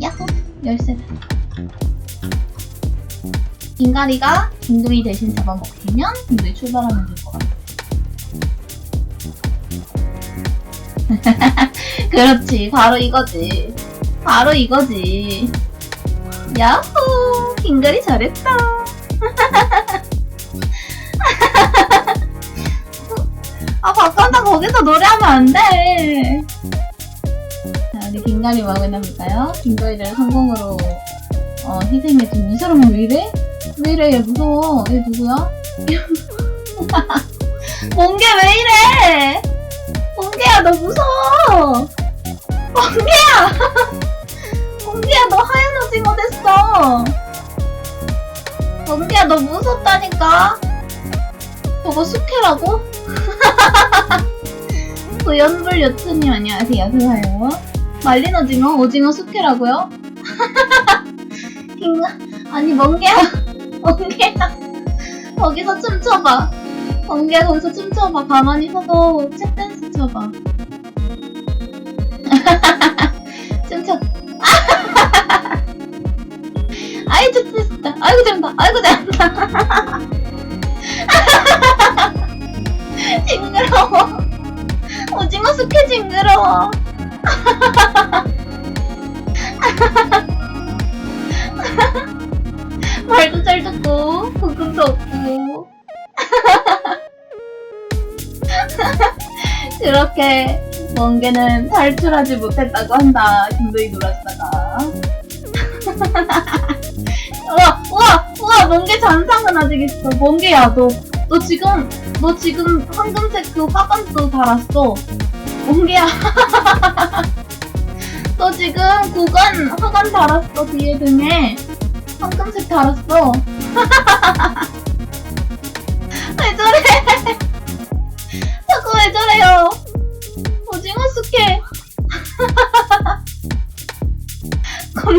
야호 열쇠 인가리가 김도희 대신 잡아먹히면 김도희 출발하면 될 것 같아. 그렇지 바로 이거지. 바로 이거지. 야호 김가리 잘했다. 거기서 노래하면 안 돼. 자, 우리 김가리 막을 해볼까요? 김가리를 성공으로 어, 희생해준 이 사람은 왜 이래? 왜 이래? 얘 무서워. 얘 누구야? 몽개 왜 이래? 몽개야 너 무서워. 몽개야. 몽개야 너 하얀 오징어 됐어. 몽개야 너 무섭다니까. 저거 숙회라고? 구연불 요트님 안녕하세요. 좋아요. 말린 오징어? 오징어 숙회라고요? 아니 멍게야 멍게야 거기서 춤춰봐 멍게야 거기서 춤춰봐 가만히 서도 챗댄스 춰봐 춤춰 아이 챗댄스다 아이고 잘한다 아이고 잘한다 그렇게 멍게는 탈출하지 못했다고 한다. 김도희 놀았다가. 우와 우와 우와 멍게 잔상은 아직 있어. 멍게야 너. 너 지금 너 지금 황금색 그 화관도 달았어. 멍게야. 너 지금 구간 화관 달았어 뒤에 등에. 황금색 달았어.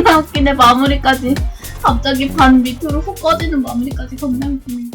겁나 웃기네 마무리까지. 갑자기 반 밑으로 훅 꺼지는 마무리까지 겁나 웃기네.